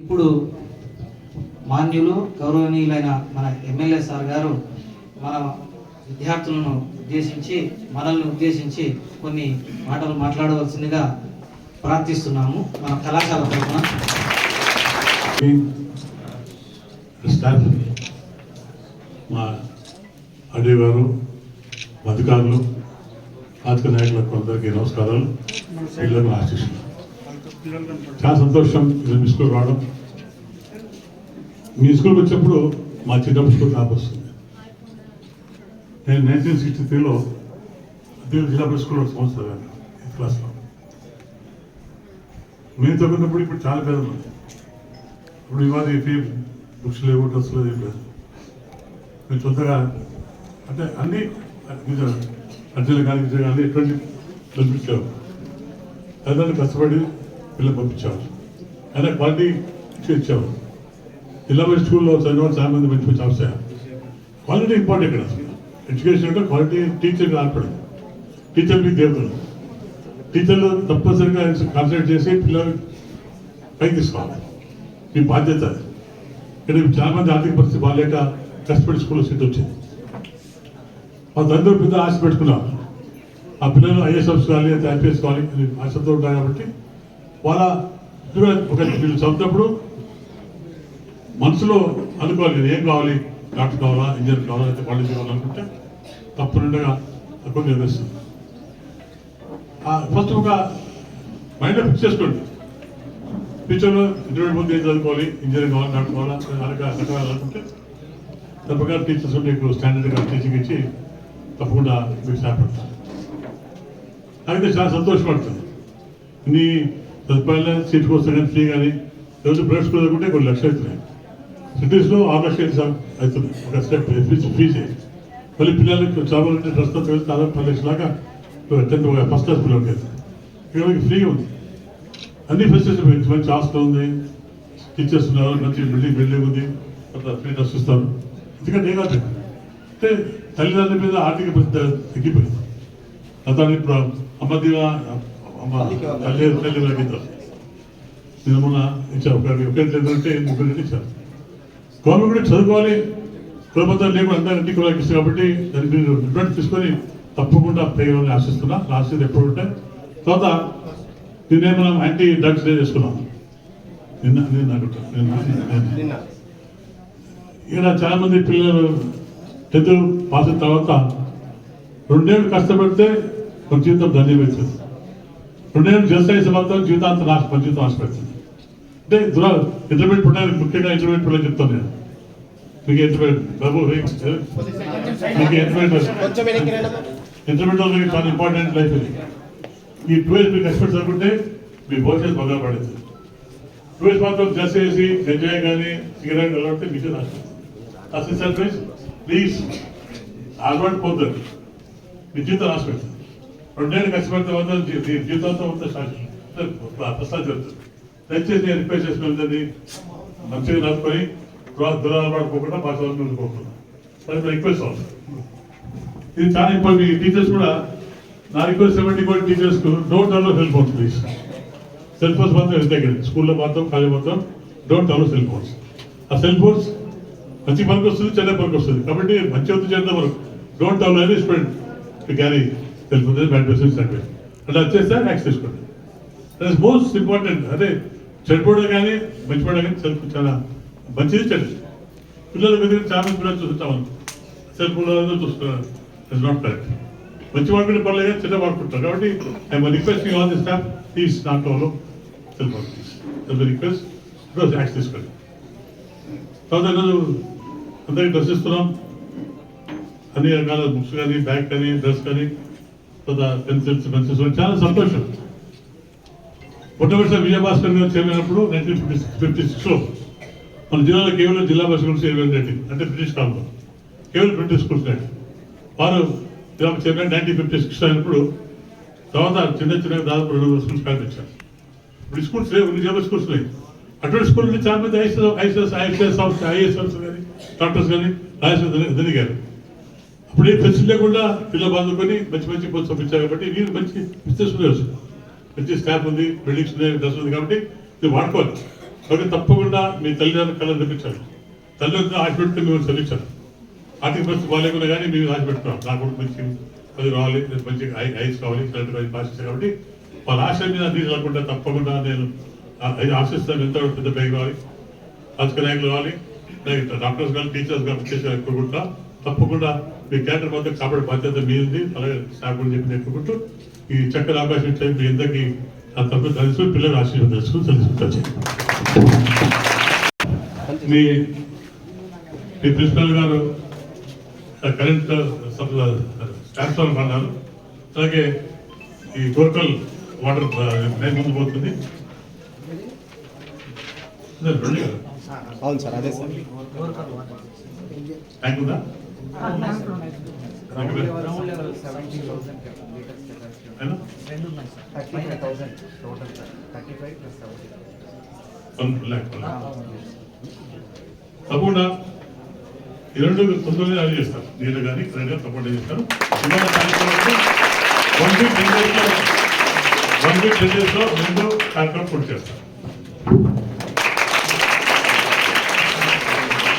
ఇప్పుడు మాన్యులు గౌరవనీయులైన మన ఎమ్మెల్యే సార్ గారు మన విద్యార్థులను ఉద్దేశించి మనల్ని ఉద్దేశించి కొన్ని మాటలు మాట్లాడవలసిందిగా ప్రార్థిస్తున్నాము మన కళాశాల తరఫున. మా అడే గారు అధికారులు ఆర్థిక నాయకులకు అందరికీ నమస్కారాలు. పిల్లలకు ఆశిస్తున్నాను చాలా సంతోషం మీ స్కూల్ రావడం. మీ స్కూల్కి వచ్చినప్పుడు మా చిన్నప్పుడు స్కూల్ నాకు వస్తుంది. నేను నైన్టీన్ సిక్స్టీ త్రీలో జిల్లా పరిషత్ స్కూల్లో సంవత్సరం క్లాస్లో. మేము చదువుకున్నప్పుడు ఇప్పుడు చాలా పేద ఇప్పుడు ఇవాళ ఫీ బుక్స్ లేవు డ్రెస్ లేదు ఏం లేదు. మేము సొంతగా అంటే అన్ని అర్జులు కానీ కానీ ఎటువంటి బెనిఫిట్స్ లేవు తల్లిదండ్రులు కష్టపడి పిల్లలు పంపించారు అయినా క్వాలిటీ ఇచ్చేవారు జిల్లా పరిషత్ స్కూల్లో చదివిన చాలా మంది మంచి మంచి అవసరం క్వాలిటీ ఇంపార్టెంట్ ఇక్కడ. అసలు ఎడ్యుకేషన్ అంటే క్వాలిటీ టీచర్ ఆడపడి టీచర్ మీ దేవుడు. టీచర్లు తప్పనిసరిగా కాన్సన్ట్రేట్ చేసి పిల్లలు పైకి తీసుకోవాలి. మీ బాధ్యత. ఇక్కడ చాలా మంది ఆర్థిక పరిస్థితి బాగాలేక కష్టపడి స్కూల్లో సీట్ వచ్చింది. మా తండ్రి పెద్ద ఆశ పెట్టుకున్నాం. ఆ పిల్లలు ఐఏఎస్ ఆఫీస్ కావాలి అయితే ఐపీఎస్ కావాలి ఆశతో ఉంటారు కాబట్టి వాళ్ళ ఒక వీళ్ళు చదువుతున్నప్పుడు మనసులో అనుకోవాలి ఏం కావాలి? డాక్టర్ కావాలా? ఇంజనీర్ కావాలా? అయితే కాలేజ్ కావాలనుకుంటే తప్పనిండగా కొన్ని నిర్వహిస్తుంది ఫస్ట్ ఒక మైండ్లో ఫిక్స్ చేసుకోండి. ఫ్యూచర్లో ఇంటర్మీడియట్ ముందు ఏం చదువుకోవాలి? ఇంజనీరింగ్ కావాలి? డాక్టర్ కావాలా? అలాగే అనుకుంటే దాని ప్రకారం టీచర్స్ మీకు స్టాండర్డ్గా టీచింగ్ ఇచ్చి తప్పకుండా మీకు సహాయపడతారు. అయితే చాలా సంతోషపడుతుంది. నీ సదుపాయాలు సీట్ కోసం కానీ ఫ్రీ కానీ రోజు ప్రైవేట్ స్కూల్ చదువుకుంటే కొన్ని లక్షలు అవుతున్నాయి సిటీస్లో ఆరు లక్షలు అయితే అవుతుంది ఒక స్టెప్ ఫీజు ఫీజే మళ్ళీ పిల్లలకి చదవాలంటే ప్రస్తుతం వెళ్తే దాదాపు పది లక్షల దాకా టెన్త్ ఫస్ట్ క్లాస్ పిల్లలకి అవుతుంది ఇక్కడ మీకు ఫ్రీగా ఉంది అన్ని ఫెసిలిటీస్ మంచి హాస్టల్ ఉంది టీచర్స్ ఉన్నారు మంచి బిల్డింగ్ బిల్డింగ్ ఉంది అట్లా ఫ్రీ డ్రెస్ ఇస్తారు ఎందుకంటే ఏం కాదు అంటే తల్లిదండ్రుల మీద ఆర్థిక పరిస్థితి తగ్గిపోయింది అతను ఇప్పుడు అమ్మ నేను మొన్న ఇచ్చారు ఒక ఒకటి అంటే ముగ్గురు ఇచ్చారు గవర్నమెంట్ కూడా చదువుకోవాలి. కులబద్ధాలు లేకుండా అందరూ ఇంటికి వాళ్ళకి ఇస్తారు కాబట్టి దాన్ని మీరు రిటర్న్ తీసుకొని తప్పకుండా పేయాలని ఆశిస్తున్నా. లాస్ట్ ఇయర్ ఎప్పుడు ఉంటే. తర్వాత నిన్నే మనం యాంటీ డ్రగ్స్ డే చేసుకున్నాం. నిన్న నిన్న. నిన్న. ఇక్కడ చాలా మంది పిల్లలు టెన్త్ పాస్ అయిన తర్వాత రెండేళ్ళు కష్టపడితే మన జీవితం ధన్యమవుతుంది రెండేళ్ళు చేస్తే మాత్రం జీవితాంతం నాశ మన జీవితం నాశపెడుతుంది అంటే దురా ఇంటర్మీడియట్ పుట్టడానికి ముఖ్యంగా ఇంటర్మీడియట్ పిల్లలు చెప్తాను నేను. మీకు ఇంటర్మీడియట్ బాబు మీకు ఇంటర్మీడియట్ ఇంటర్మీడియట్ వాళ్ళకి చాలా ఇంపార్టెంట్ లైఫ్ ఇది. ఈ టూ ఇయర్స్ మీరు కష్టపడి చదువుకుంటే మీ భవిష్యత్తు బాగా పడుతుంది. టూ ఇయర్స్ మాత్రం జస్ట్ చేసి ఎంజాయ్ కానీ సిగరెట్ వెళ్ళబడితే మీకు నష్టం అసిస్టెంట్ ప్లీజ్ అలవాటు పోతుంది మీ జీవితం రాసి పెడుతుంది రెండేళ్ళు కష్టపడితే వద్ద జీవితంతో ఉంటే ప్రసాద్ జరుగుతుంది. దయచేసి నేను రిపేర్ చేసుకుని మంచిగా నడుపుకొని దురాలవాటు పోకుండా మా చదువు పోకుండా అది రిక్వెస్ట్ అవుతుంది. ఇది చాలా ఇంపార్టెంట్. ఈ టీచర్స్ కూడా నా రిక్వెస్ట్ ఏమంటే కూడా టీచర్స్కు don't allow cell phones please. Cell phones మాత్రం వెళ్తాయి స్కూల్లో మాత్రం కాలేజ్ మాత్రం డోంట్ అలో సెల్ ఫోన్స్. ఆ సెల్ ఫోన్స్ మంచి పనికి వస్తుంది చెడ్డ పనికి వస్తుంది. కాబట్టి మంచి వద్దు చెడ్డ వరకు don't allow any student to carry cell phone service message అట్లా వచ్చేస్తే యాక్స్ తీసుకోండి. దట్ మోస్ట్ ఇంపార్టెంట్ అదే చెడిపోవడం కానీ మంచిపోవడం కానీ సెల్ చాలా మంచిది చెడు పిల్లల దగ్గర చాలా పిల్లలు చూస్తాం మనం. సెల్ ఫోన్ చూస్తున్నారు. ఇట్స్ నాట్ కరెక్ట్ మంచి వాడుకుంటే పర్లేదు కానీ చెడ్డ వాడుకుంటారు కాబట్టి I'm requesting all the staff please not allow cell phone please request ఈరోజు యాక్స్ తీసుకోండి. తర్వాత ఈరోజు అందరికీ డ్రెస్ ఇస్తున్నాం. అన్ని రకాల బుక్స్ కానీ బ్యాగ్ కానీ డ్రెస్ కానీ చాలా సంతోషం మొట్టమొదటిసారి విజయభాస్కర్ గారు చేరినప్పుడు నైన్టీన్ ఫిఫ్టీ సిక్స్ ఫిఫ్టీ సిక్స్లో మన జిల్లాలో కేవలం జిల్లా బస్ స్కూల్స్ ఇరవై అంటే బ్రిటిష్ కాలంలో కేవలం బ్రిటిష్ స్కూల్స్ నాటి వారు జిల్లా చైర్మన్ నైన్టీన్ ఫిఫ్టీ సిక్స్ అయినప్పుడు తర్వాత చిన్న చిన్న దాదాపు రెండు వందల స్కూల్స్ కనిపించారు ఇప్పుడు స్కూల్స్ లేవు జిల్లా స్కూల్స్ లేవు అటువంటి స్కూల్ నుంచి చాలా మంది ఐఎస్ఎస్ ఐఎస్ఎస్ ఐఎస్ఎస్ కానీ డాక్టర్స్ కానీ ఐఎస్ఎస్ దిగారు ఇప్పుడు ఏ ఫెసిలిటీ లేకుండా పిల్లలు బాదుకొని మంచి మంచి పోస్ట్ పంపించారు కాబట్టి మీరు మంచి బిజినెస్ ఉంది మంచి స్టాఫ్ ఉంది బిల్డింగ్స్ ఉన్నాయి డ్రెస్ ఉంది కాబట్టి మీరు వాడుకోవాలి. కాబట్టి తప్పకుండా మీ తల్లిదండ్రుల కళ తెప్పించాలి తల్లిదండ్రులు ఆశ పెట్టి మేము చదివించాలి. ఆర్థిక పరిస్థితి బాగాలేకుండా కానీ మేము ఆశ పెట్టుకున్నాం. నాకు కూడా మంచి అది రావాలి మంచి ఐస్ కావాలి ఇట్లాంటి ఆశిస్తాను కాబట్టి వాళ్ళ ఆశ మీద తీసుకోకుండా తప్పకుండా నేను అది ఆశిస్తాను. ఎంత పెద్ద పైకి కావాలి రాజకీయ నాయకులు కావాలి డాక్టర్స్ కానీ టీచర్స్ కానీ చేసే కోరుకుంటా తప్పకుండా మీ క్యాడర్ మొత్తం కాపాడే బాధ్యత మీది. అలాగే స్టాఫ్ కూడా చెప్పి నేర్చుకుంటూ ఈ చక్కని అవకాశం ఇచ్చే మీ అందరికీ ఆ తప్పు తెలుసు పిల్లలు ఆశీర్వాదం తెలుసు తెలుసు మీ మీ ప్రిన్సిపల్ గారు కరెంట్ ట్రాన్స్ఫార్మర్ అన్నారు అలాగే ఈ గోర్కల్ వాటర్ లైన్ ముందు పోతుంది. అవును సార్ అదే సార్. ట్యాంక్ ఉందా థర్టీ ఫైవ్ తప్పకుండా ఈ రెండు తొందరగా అది చేస్తారు. నేను కానీ కరెంట్ తప్పకుండా చేస్తారు. వన్ టెన్ డేస్లో వన్ టెన్ డేస్లో రెండు కార్యక్రమం పూర్తి చేస్తారు.